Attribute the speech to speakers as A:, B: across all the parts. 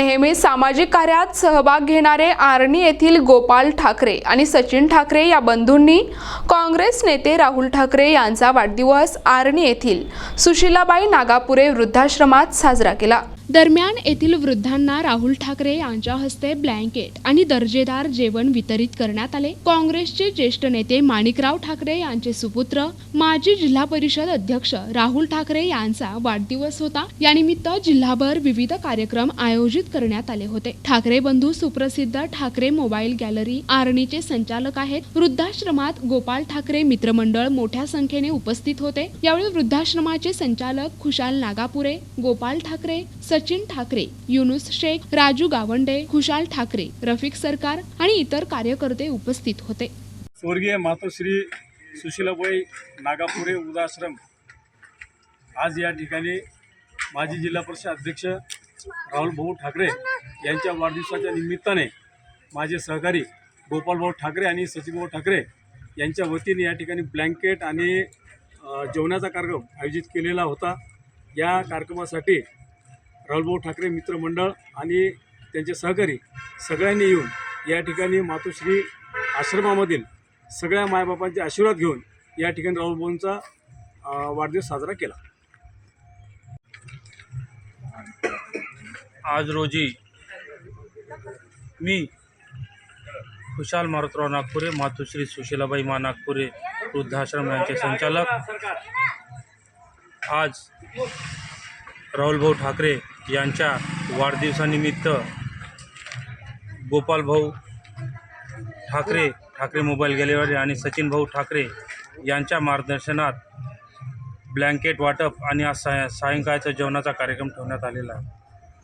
A: नेहमी सामाजिक कार्यात सहभाग घेणारे आर्णी येथील गोपाल ठाकरे आणि सचिन ठाकरे या बंधूंनी काँग्रेस नेते राहुल ठाकरे यांचा वाढदिवस आर्णी येथील सुशीलाबाई नागापुरे वृद्धाश्रमात साजरा केला. दरम्यान येथील वृद्धांना राहुल ठाकरे यांच्या हस्ते ब्लँकेट आणि दर्जेदार जेवण वितरित करण्यात आले. काँग्रेसचे ज्येष्ठ नेते माणिकराव ठाकरे यांचे सुपुत्र माजी जिल्हा परिषद अध्यक्ष राहुल ठाकरे यांचा वाढदिवस होता. यानिमित्त जिल्हाभर विविध कार्यक्रम आयोजित करण्यात आले होते. ठाकरे बंधू सुप्रसिद्ध ठाकरे मोबाईल गॅलरी आरणीचे संचालक आहेत. वृद्धाश्रमात गोपाल ठाकरे मित्रमंडळ मोठ्या संख्येने उपस्थित होते. यावेळी वृद्धाश्रमाचे संचालक खुशाल नागापुरे गोपाल ठाकरे सचिन ठाकरे युनुस शेख राजू गावंडे खुशाल ठाकरे रफिक सरकार आणि इतर कार्यकर्ते उपस्थित होते.
B: स्वर्गीय मातोश्री सुशीलाबाई नागापुरे उदाश्रम आज या ठिकाणी माजी जिल्हा परिषद अध्यक्ष राहुल भाऊ ठाकरे यांच्या वाढदिवसाच्या निमित्ताने माझे सहकारी गोपालभाऊ ठाकरे आणि सचिनभाऊ ठाकरे यांच्या वतीने या ठिकाणी ब्लँकेट आणि जेवणाचा कार्यक्रम आयोजित केलेला होता. या कार्यक्रमासाठी राहुलभाऊ ठाकरे मित्रमंडळ आणि त्यांचे सहकारी सगळ्यांनी येऊन या ठिकाणी मातोश्री आश्रमामधील सगळ्या मायबापांचे आशीर्वाद घेऊन या ठिकाणी राहुलभाऊंचा वाढदिवस साजरा केला.
C: आज रोजी मी खुशाल मारुतराव नागपुरे मातोश्री सुशीलाबाई मा नागपुरे वृद्धाश्रम यांचे संचालक. आज राहुलभाऊ ठाकरे यांच्या वाढदिवसानिमित्त गोपालभाऊ ठाकरे ठाकरे मोबाईल गॅलरी आणि सचिन भाऊ ठाकरे यांच्या मार्गदर्शनात ब्लँकेट वाटप आणि आज साय सायंकाळचा जेवणाचा कार्यक्रम ठेवण्यात आलेला आहे.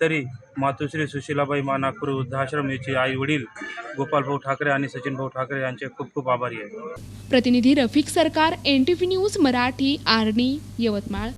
C: तरी मातोश्री सुशीलाबाई मा नागपूर वृद्धाश्रम याचे आई वडील गोपालभाऊ ठाकरे आणि सचिन भाऊ ठाकरे यांचे खूप खूप आभारी आहे
A: प्रतिनिधी Rafiq Sarkar N T V news Marathi Arni Yavatmal.